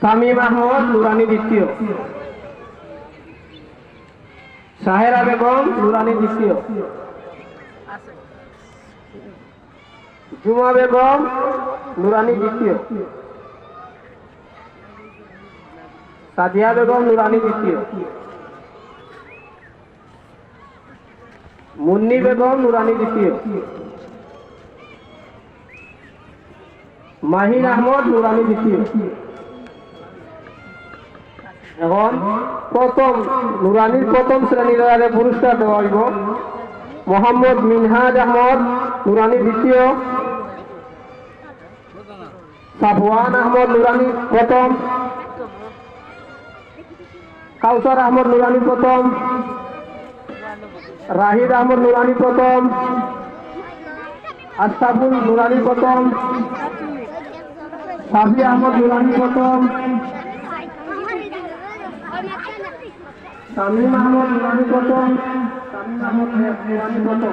তামিম আহমদ নুরানি দ্বিতীয়। সাহেরা বেগম নুরানি দ্বিতীয়। জুমা বেগম নুরানি দ্বিতীয়। সাদিয়া বেগম নুরানি দ্বিতীয়। মুন্নি বেগম নুরানি দ্বিতীয়। মাহির আহমদ নুরানি দ্বিতীয় এখন প্রথম, নুরানির প্রথম শ্রেণির আগে পুরস্কার দেওয়া হইব। মোহাম্মদ মিনহাজ আহমদ, নুরানি দ্বিতীয়। সাফওয়ান আহমদ নুরানি প্রথম। কাউসার আহমদ নুরানি প্রথম। রাহিদ আহমদ নুরানি প্রথম। আশরাফুল নুরানি প্রথম। সাফি আহমদ নুরানি প্রথম। তামিম আহমদ নুরানি প্রথম।